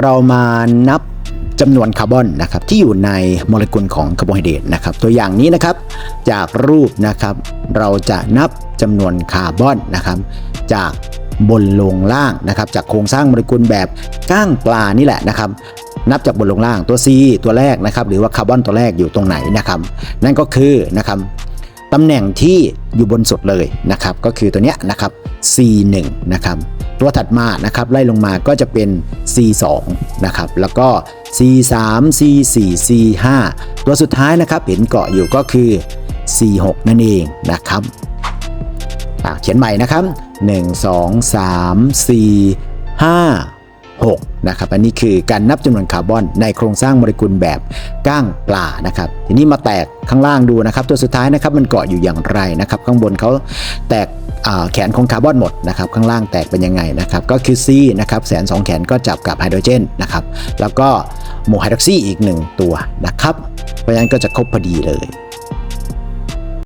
เรามานับจำนวนคาร์บอนนะครับที่อยู่ในโมเลกุลของคาร์โบไฮเดรตนะครับตัวอย่างนี้นะครับจากรูปนะครับเราจะนับจำนวนคาร์บอนนะครับจากบนลงล่างนะครับจากโครงสร้างโมเลกุลแบบก้างปลานี่แหละนะครับนับจากบนลงล่างตัว C ตัวแรกนะครับหรือว่าคาร์บอนตัวแรกอยู่ตรงไหนนะครับนั่นก็คือนะครับตำแหน่งที่อยู่บนสุดเลยนะครับก็คือตัวเนี้ยนะครับ C1 นะครับ ตัวถัดมานะครับไล่ลงมาก็จะเป็น C2 นะครับแล้วก็ C3 C4 C5 ตัวสุดท้ายนะครับเห็นเกาะอยู่ก็คือ C6 นั่นเองนะครับเขียนใหม่นะครับ 1 2 3 4 5 6นะครับอันนี้คือการนับจำนวนคาร์บอนในโครงสร้างโมเลกุลแบบก้างปลานะครับทีนี้มาแตกข้างล่างดูนะครับ ตัวสุดท้ายนะครับมันเกาะอยู่อย่างไรนะครับ ข้างบนเขาแตก แขนของคาร์บอนหมดนะครับข้างล่างแตกเป็นยังไงนะครับก็คือ C นะครับแสนสองแขนก็จับกับไฮโดรเจนนะครับแล้วก็โมไฮดรอกซีอีก 1 ตัวนะครับเพราะฉะนั้นก็จะครบพอดีเลย